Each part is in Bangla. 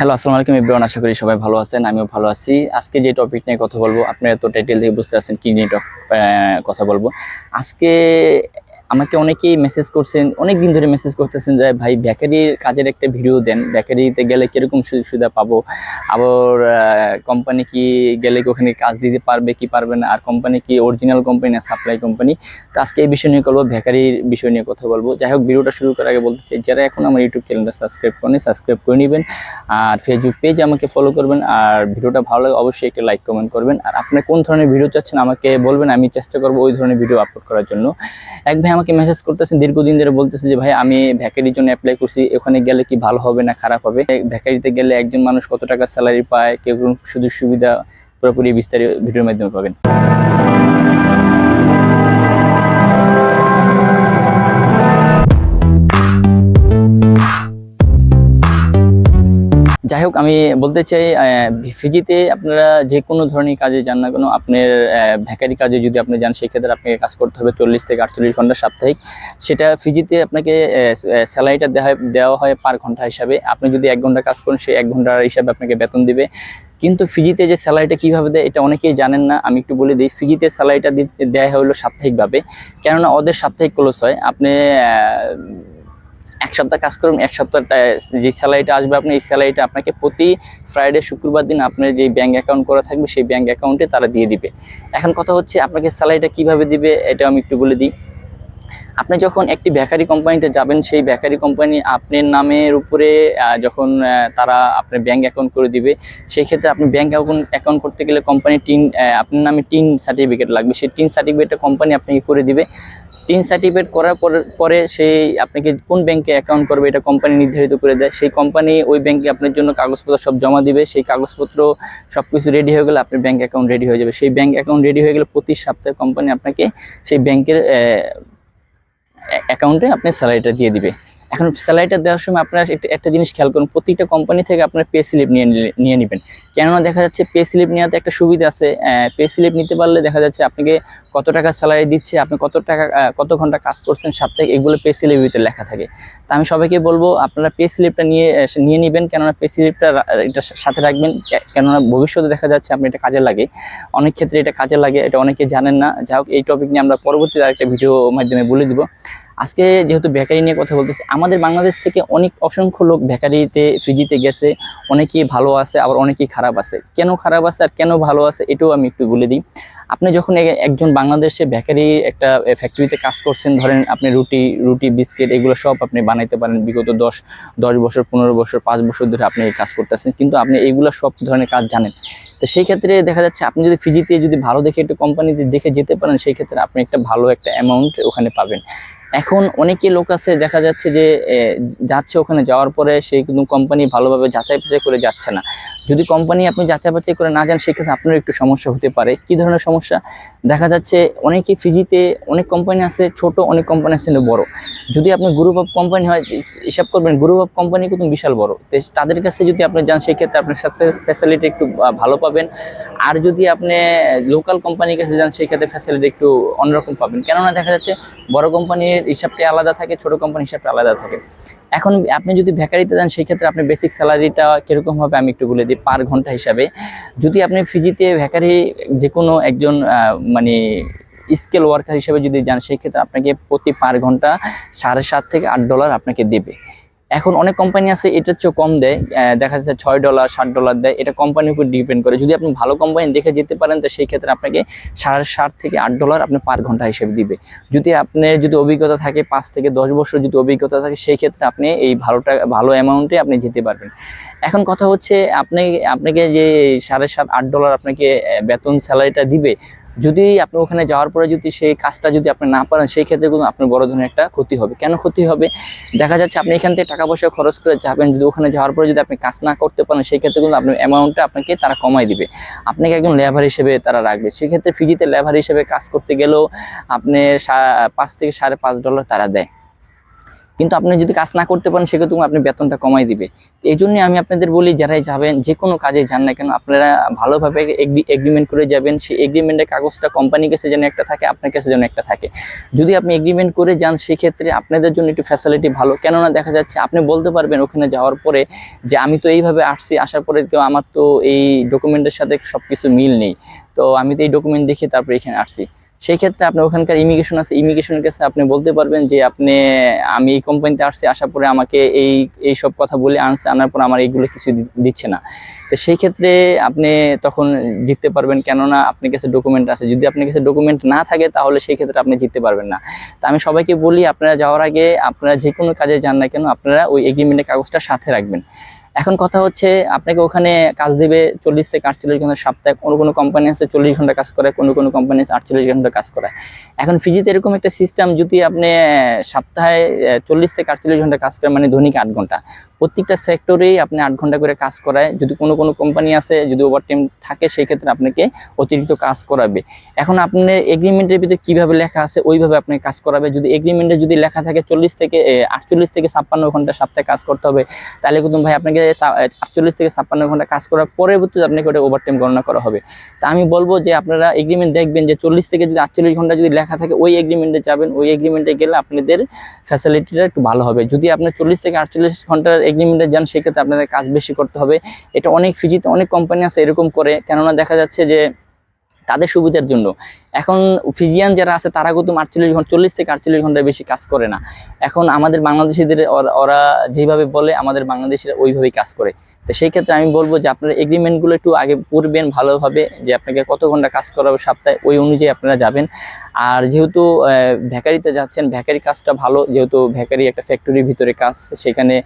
হ্যালো আসসালামু আলাইকুম ইব্রাহিম আশা করি সবাই ভালো আছেন, আমিও ভালো আছি। আজকে যে টপিক নিয়ে কথা বলব, আপনারা তো টাইটেল থেকে বুঝতে পারছেন কি নিয়ে কথা বলব। আজকে আমাকে অনেকেই মেসেজ করছেন অনেক দিন ধরে মেসেজ করতেছেন যে, ভাই বেকারির কাজের একটা ভিডিও দেন। বেকারিতে গেলে কীরকম সুযোগ সুবিধা পাবো? আবার কোম্পানি কি গেলে ওখানে কাজ দিতে পারবে, কি পারবে না? আর কোম্পানি কি অরিজিনাল কোম্পানি না সাপ্লাই কোম্পানি তো আজকে এই বিষয় নিয়ে করব বেকারির বিষয় নিয়ে কথা বলব। যাই হোক ভিডিওটা শুরু করার আগে বলতে চাই, যারা এখন আমার ইউটিউব চ্যানেলটা সাবস্ক্রাইব করেন সাবস্ক্রাইব করে নেবেন। আর ফেসবুক পেজ আমাকে ফলো করবেন। আর ভিডিওটা ভালো লাগে, অবশ্যই একটা লাইক কমেন্ট করবেন। আর আপনি কোন ধরনের ভিডিও চাচ্ছেন আমাকে বলবেন, আমি চেষ্টা করব ওই ধরনের ভিডিও আপলোড করার জন্য। এক ভাই আমাকে মেসেজ করতেছেন দীর্ঘদিন ধরে বলতেছে যে, ভাই, আমি ভ্যাকারির জন্য অ্যাপ্লাই করছি ওখানে গেলে কি ভালো হবে না খারাপ হবে? ভ্যাকারিতে গেলে একজন মানুষ কত টাকা স্যালারি পায়, কেউ সুযোগ সুবিধা পুরোপুরি বিস্তারিত ভিডিওর মাধ্যমে পাবেন। যাই হোক আমি বলতে চাই ফিজিতে আপনারা যে কোনো ধরনের কাজে যান না কেন, আপনার ভ্যাকারি কাজে যদি আপনি যান সেক্ষেত্রে আপনাকে কাজ করতে হবে চল্লিশ থেকে আটচল্লিশ ঘণ্টা সাপ্তাহিক। সেটা ফিজিতে আপনাকে স্যালারিটা দেওয়া দেওয়া হয় পার ঘণ্টা হিসাবে। আপনি যদি এক ঘণ্টা কাজ করেন, সেই এক ঘণ্টার হিসাবে আপনাকে বেতন দিবে। কিন্তু ফিজিতে যে স্যালারিটা কীভাবে দেয়, এটা অনেকেই জানেন না, আমি একটু বলে দিই। ফিজিতে স্যালারিটা দেওয়া হলো সাপ্তাহিকভাবে। কেননা, ওদের সাপ্তাহিক ক্লোজ হয়। আপনি এক সপ্তাহ কাজ করুন, এক সপ্তাহ যে স্যালারিটা আসবে আপনি এই স্যালারিটা আপনাকে প্রতি ফ্রাইডে শুক্রবার দিন আপনার যে ব্যাঙ্ক অ্যাকাউন্ট করা থাকবে, সেই ব্যাঙ্ক অ্যাকাউন্টে তারা দিয়ে দিবে। এখন কথা হচ্ছে আপনাকে স্যালারিটা কীভাবে দিবে এটা আমি একটু বলে দিই। আপনি যখন একটি বেকারি কোম্পানিতে যাবেন, সেই বেকারি কোম্পানি আপনার নামের উপরে যখন তারা আপনার ব্যাঙ্ক অ্যাকাউন্ট করে দিবে সেই ক্ষেত্রে আপনি ব্যাঙ্ক অ্যাকাউন্ট অ্যাকাউন্ট করতে গেলে কোম্পানি টিন আপনার নামে টিন সার্টিফিকেট লাগবে। সেই টিন সার্টিফিকেটটা কোম্পানি আপনাকে করে দিবে। টিন সার্টিফিকেট করার পরে সেই আপনাকে কোন ব্যাংকে অ্যাকাউন্ট করবে এটা কোম্পানি নির্ধারিত করে দেয়। সেই কোম্পানি ওই ব্যাংকে আপনার জন্য কাগজপত্র সব জমা দিবে। সেই কাগজপত্র সব কিছু রেডি হয়ে গেলে আপনার ব্যাংক অ্যাকাউন্ট রেডি হয়ে যাবে। সেই ব্যাংক অ্যাকাউন্ট রেডি হয়ে গেলে প্রতি সপ্তাহে কোম্পানি আপনাকে সেই ব্যাংকের অ্যাকাউন্টে আপনি স্যালারিটা দিয়ে দিবে। এখন স্যালারিটা দেওয়ার সময় আপনার একটা জিনিস খেয়াল করুন, প্রতিটা কোম্পানি থেকে আপনার পে স্লিপ নিয়ে নিয়ে নেবেন। কেননা দেখা যাচ্ছে পে স্লিপ নেওয়াতে একটা সুবিধা আছে পে স্লিপ নিতে পারলে দেখা যাচ্ছে আপনাকে কত টাকা স্যালারি দিচ্ছে, আপনি কত টাকা কত ঘণ্টা কাজ করছেন সাপ্তাহিক, এগুলো পে স্লিপের ভিতরে লেখা থাকে। তা আমি সবাইকে বলব, আপনারা পে স্লিপটা নিয়ে নিয়ে নেবেন, কেননা পে স্লিপটা এটা সাথে রাখবেন। কেননা ভবিষ্যতে দেখা যাচ্ছে আপনি এটা কাজে লাগে। অনেক ক্ষেত্রে এটা কাজে লাগে, এটা অনেকে জানেন না। যা হোক, এই টপিক নিয়ে আমরা পরবর্তীতে আরেকটা ভিডিও মাধ্যমে বলে দিব। আজকে যেহেতু বেকারি নিয়ে কথা বলতেছি, আমাদের বাংলাদেশ থেকে অনেক অসংখ্য লোক বেকারিতে ফিজিতে গেছে, অনেকেই ভালো আছে, আবার অনেকেই খারাপ আছে। কেন খারাপ আছে আর কেন ভালো আছে এটাও আমি একটু বলে দিই। আপনি যখন একজন বাংলাদেশে বেকারি একটা ফ্যাক্টরিতে কাজ করছেন, ধরেন আপনি রুটি রুটি, বিস্কিট এগুলো সব আপনি বানাইতে পারেন, বিগত দশ দশ বছর, পনেরো বছর, পাঁচ বছর ধরে আপনি কাজ করতেছেন, কিন্তু আপনি এইগুলো সব ধরনের কাজ জানেন। তো সেই ক্ষেত্রে দেখা যাচ্ছে আপনি যদি ফিজিতে যদি ভালো দেখে একটা কোম্পানিতে দেখে যেতে পারেন, সেই ক্ষেত্রে আপনি একটা ভালো একটা অ্যামাউন্ট ওখানে পাবেন। এখন অনেকে লোক আছে, দেখা যাচ্ছে যে যাচ্ছে ওখানে যাওয়ার পরে সেই কিন্তু কোম্পানি ভালোভাবে যাচাই বাছাই করে যাচ্ছে না। যদি কোম্পানি আপনি যাচাই বাছাই করে না যান, সেক্ষেত্রে আপনার একটু সমস্যা হতে পারে। কি ধরনের সমস্যা? দেখা যাচ্ছে অনেকে ফিজিতে অনেক কোম্পানি আছে, ছোট অনেক কোম্পানি আছে বড়। যদি আপনি গ্রুপ অফ কোম্পানি হয়, হিসাব করবেন গ্রুপ অফ কোম্পানি কিন্তু বিশাল বড়। তো, তাদের কাছে যদি আপনি যান, সেক্ষেত্রে আপনার সাথে ফ্যাসিলিটি একটু ভালো পাবেন। আর যদি আপনি লোকাল কোম্পানির কাছে যান, সেক্ষেত্রে ফ্যাসিলিটি একটু অন্যরকম পাবেন। কেননা দেখা যাচ্ছে, বড় কোম্পানির হিসাবটা আলাদা থাকে, ছোট কোম্পানির হিসাবটা আলাদা থাকে। এখন আপনি যদি ভ্যাকারিতে যান সেই ক্ষেত্রে আপনি বেসিক স্যালারিটা কীরকম হবে আমি একটু বলে দিই পার ঘণ্টা হিসাবে। যদি আপনি ফিজিতে ভ্যাকারি যে কোনো একজন মানে স্কেল ওয়ার্কার হিসাবে যদি যান সেই ক্ষেত্রে আপনাকে প্রতি পার ঘণ্টা সাড়ে সাত থেকে আট ডলার আপনাকে দেবে। এখন অনেক কোম্পানি আছে, এটার চেয়েও কম দেয় দেখা যাচ্ছে ছয় ডলার ষাট ডলার দেয়, এটা কোম্পানির উপর ডিপেন্ড করে। যদি আপনি ভালো কোম্পানি দেখে যেতে পারেন, তো সেই ক্ষেত্রে আপনাকে সাড়ে সাত থেকে আট ডলার আপনি পার ঘণ্টা হিসেবে দিবে। যদি আপনার যদি অভিজ্ঞতা থাকে, পাঁচ থেকে দশ বছর যদি অভিজ্ঞতা থাকে, সেই ক্ষেত্রে আপনি এই ভালোটা, ভালো অ্যামাউন্টে আপনি যেতে পারবেন। এখন কথা হচ্ছে, আপনি, আপনাকে যে সাড়ে সাত, আট ডলার আপনাকে বেতন স্যালারিটা দিবে যদি আপনি ওখানে যাওয়ার পরে যদি সেই কাজটা যদি আপনি না পারেন, সেই ক্ষেত্রে কিন্তু আপনার বড় ধরনের একটা ক্ষতি হবে। কেন ক্ষতি হবে? দেখা যাচ্ছে আপনি এখান থেকে টাকা পয়সা খরচ করে যাবেন, যদি ওখানে যাওয়ার পরে যদি আপনি কাজ না করতে পারেন, সেই ক্ষেত্রে কিন্তু আপনার অ্যামাউন্টটা আপনাকে তারা কমাই দিবে। আপনাকে একজন লেবার হিসেবে তারা রাখবে। সেক্ষেত্রে ফিজিতে লেবার হিসেবে কাজ করতে গেলেও আপনি পাঁচ থেকে সাড়ে পাঁচ ডলার তারা দেয়। কিন্তু আপনি যদি কাজ না করতে পারেন, সেক্ষেত্রে আপনি বেতনটা কমাই দিবে। এই জন্য আমি আপনাদের বলি, যারাই যাবেন, যে কোনো কাজে যান না কেন, আপনারা ভালোভাবে এগ্রিমেন্ট করে যাবেন। সেই এগ্রিমেন্টের কাগজটা কোম্পানির কাছে যেন একটা থাকে, আপনার কাছে যেন একটা থাকে। যদি আপনি এগ্রিমেন্ট করে যান, সেক্ষেত্রে আপনাদের জন্য একটু ফ্যাসিলিটি ভালো। কেননা দেখা যাচ্ছে, আপনি বলতে পারবেন ওখানে যাওয়ার পরে যে আমি তো এইভাবে আসছি, আসার পরে কেউ আমার তো এই ডকুমেন্টের সাথে সব কিছু মিল নেই। তো আমি তো এই ডকুমেন্ট দেখে তারপরে এখানে আসছি। সেই ক্ষেত্রে আপনার ওখানকার ইমিগ্রেশন আছে ইমিগ্রেশনের কাছে আপনি বলতে পারবেন যে আপনি, আমি এই কোম্পানিতে আসছি, আসার পরে আমাকে এই এই সব কথা বলে আনছে, আনার পর আমার এইগুলো কিছু দিচ্ছে না। তো সেই ক্ষেত্রে আপনি তখন জিততে পারবেন, কেননা আপনার কাছে ডকুমেন্ট আছে। যদি আপনার কাছে ডকুমেন্ট না থাকে, তাহলে সেই ক্ষেত্রে আপনি জিততে পারবেন না। তা আমি সবাইকে বলি, আপনারা যাওয়ার আগে আপনারা যে কোনো কাজে যান না কেন, আপনারা ওই এগ্রিমেন্টের কাগজটা সাথে রাখবেন। এখন কথা হচ্ছে, আপনাকে ওখানে কাজ দেবে চল্লিশ থেকে আটচল্লিশ ঘণ্টা সপ্তাহে কোনো কোনো কোম্পানি আছে চল্লিশ ঘণ্টা কাজ করে, কোনো কোনো কোম্পানি আছে আটচল্লিশ ঘণ্টা কাজ করে। এখন ফিজিতে এরকম একটা সিস্টেম যদি আপনি সপ্তাহে চল্লিশ থেকে আটচল্লিশ ঘণ্টা কাজ করেন মানে দৈনিক আট ঘণ্টা। প্রত্যেকটা সেক্টরেই আপনি আট ঘণ্টা করে কাজ করায়। যদি কোনো কোনো কোম্পানি আছে, যদি ওভার টাইম থাকে, সেই ক্ষেত্রে আপনাকে অতিরিক্ত কাজ করাবে। এখন আপনার এগ্রিমেন্টের ভিতরে কীভাবে লেখা আছে, ওইভাবে আপনাকে কাজ করাবে। যদি এগ্রিমেন্টে যদি লেখা থাকে চল্লিশ থেকে আটচল্লিশ থেকে ছাপ্পান্ন ঘণ্টা সপ্তাহে কাজ করতে হবে, তাহলে কিন্তু ভাই আপনাকে আটচল্লিশ থেকে ছাপ্পান্ন ঘণ্টা কাজ করার পরবর্তীতে আপনাকে ওটা ওভার টাইম গণনা করা হবে। তা আমি বলব যে আপনারা এগ্রিমেন্ট দেখবেন যে চল্লিশ থেকে যদি আটচল্লিশ ঘণ্টা যদি লেখা থাকে, ওই এগ্রিমেন্টে যাবেন, ওই এগ্রিমেন্টে গেলে আপনাদের ফ্যাসিলিটিটা একটু ভালো হবে। যদি আপনি চল্লিশ থেকে আটচল্লিশ ঘণ্টার এগ্রিমেন্টে যান, সেক্ষেত্রে আপনাদের কাজ বেশি করতে হবে। এটা অনেক ফিজিতে অনেক কোম্পানি আছে এরকম করে, কেননা দেখা যাচ্ছে যে তাদের সুবিধার জন্য। এখন ফিজিয়ান যারা আছে, তারা কিন্তু আটচল্লিশ ঘণ্টা, চল্লিশ থেকে আটচল্লিশ ঘণ্টার বেশি কাজ করে না। এখন আমাদের বাংলাদেশিদের ওরা- ওরা যেভাবে বলে, আমাদের বাংলাদেশিরা ওইভাবেই কাজ করে। তো সেই ক্ষেত্রে আমি বলব যে, আপনার এগ্রিমেন্টগুলো একটু আগে পড়বেন ভালোভাবে, যে আপনাকে কত ঘণ্টা কাজ করাবে সপ্তাহে, ওই অনুযায়ী আপনারা যাবেন। আর যেহেতু ভ্যাকারিতে যাচ্ছেন, ভ্যাকারি কাজটা ভালো, যেহেতু ভ্যাকারি একটা ফ্যাক্টরির ভিতরে কাজ, সেখানে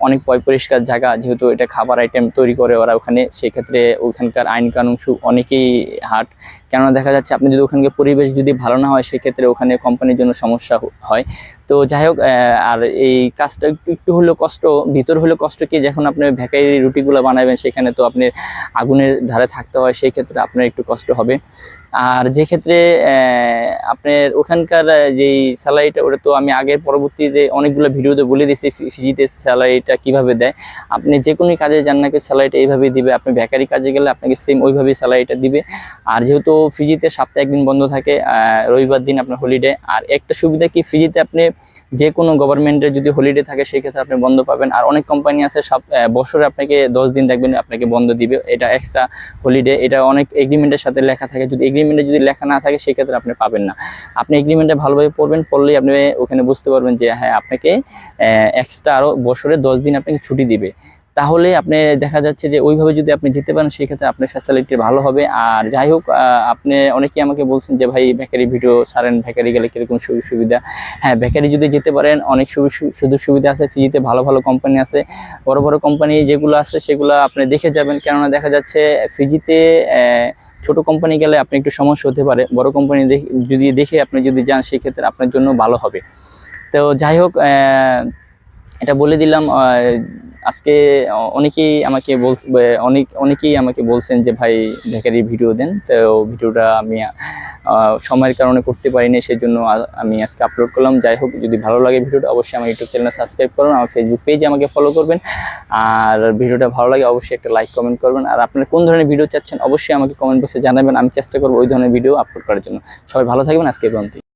অনেক পয় পরিষ্কার জায়গা, যেহেতু এটা খাবার আইটেম তৈরি করে ওরা ওখানে, সেক্ষেত্রে ওখানকার আইন কানুন সু- অনেকেই হাট কেননা দেখা যাচ্ছে আপনি যদি ওখানকার পরিবেশ যদি ভালো না হয়, সেক্ষেত্রে ওখানে কোম্পানির জন্য সমস্যা হয়। তো যাই হোক আর এই কাজটা একটু একটু হলেও কষ্ট, ভিতর হলেও কষ্ট কি? যখন আপনি ভ্যাকারি রুটিগুলো বানাবেন, সেখানে তো আপনি আগুনের ধারে থাকতে হয়, সেই ক্ষেত্রে আপনার একটু কষ্ট হবে। আর যে ক্ষেত্রে আপনার ওখানকার যেই স্যালারিটা, ওটা তো আমি আগের পরবর্তীতে অনেকগুলো ভিডিওতে বলে দিয়েছি ফিজিতে স্যালারিটা কীভাবে দেয়। আপনি যে কোনো কাজে যান নাকি স্যালারিটা এইভাবেই দিবে। আপনি বেকারি কাজে গেলে আপনাকে সেম ওইভাবেই স্যালারিটা দিবে। আর যেহেতু ফিজিতে সপ্তাহে একদিন বন্ধ থাকে রবিবার দিন আপনার হলিডে আর একটা সুবিধা কি? ফিজিতে আপনি যে কোনো গভর্নমেন্টের যদি হলিডে থাকে, সেই ক্ষেত্রে আপনি বন্ধ পাবেন। আর অনেক কোম্পানি আছে, সব বছরে আপনাকে দশ দিন দেখবেন আপনাকে বন্ধ দিবে। এটা এক্সট্রা হলিডে এটা অনেক এগ্রিমেন্টের সাথে লেখা থাকে। যদি এগ্রিমেন্টে যদি লেখা না থাকে সেক্ষেত্রে আপনি পাবেন না। আপনি এগ্রিমেন্টে ভালোভাবে পড়বেন, পড়লেই আপনি ওখানে বুঝতে পারবেন যে হ্যাঁ আপনাকে এক্সট্রা আরও বছরে দশ দিন আপনাকে ছুটি দিবে। তাহলে আপনি দেখা যাচ্ছে যে ওইভাবে যদি আপনি যেতে পারেন, সেক্ষেত্রে আপনার ফ্যাসিলিটি ভালো হবে। আর যাই হোক আপনি অনেকেই আমাকে বলছেন যে, ভাই বেকারি ভিডিও সারেন বেকারি গেলে কীরকম সুযোগ সুবিধা? হ্যাঁ বেকারি যদি যেতে পারেন, অনেক সুযোগ সুবিধা আছে ফিজিতে ভালো ভালো কোম্পানি আছে। বড় বড় কোম্পানি যেগুলো আছে, সেগুলো আপনি দেখে যাবেন। কেননা দেখা যাচ্ছে ফিজিতে ছোট কোম্পানি গেলে আপনি একটু সমস্যা হতে পারে। বড় কোম্পানি যদি দেখে আপনি যদি যান, সেক্ষেত্রে আপনার জন্য ভালো হবে। তো যাই হোক এটা বলে দিলাম আজকে অনেকেই আমাকে বল অনেক, অনেকেই আমাকে বলছেন যে, ভাই বেকারি ভিডিও দেন। তো ভিডিওটা আমি সময়ের কারণে করতে পারিনি সেই জন্য আমি আজকে আপলোড করলাম। যাই হোক, যদি ভালো লাগে ভিডিওটা, অবশ্যই আমার ইউটিউব চ্যানেল সাবস্ক্রাইব করুন, আমার ফেসবুক পেজে আমাকে ফলো করবেন। আর ভিডিওটা ভালো লাগে, অবশ্যই একটা লাইক কমেন্ট করবেন। আর আপনারা কোন ধরনের ভিডিও চাচ্ছেন, অবশ্যই আমাকে কমেন্ট বক্সে জানাবেন। আমি চেষ্টা করব ওই ধরনের ভিডিও আপলোড করার জন্য। সবাই ভালো থাকবেন, আজকে এই পর্যন্তই।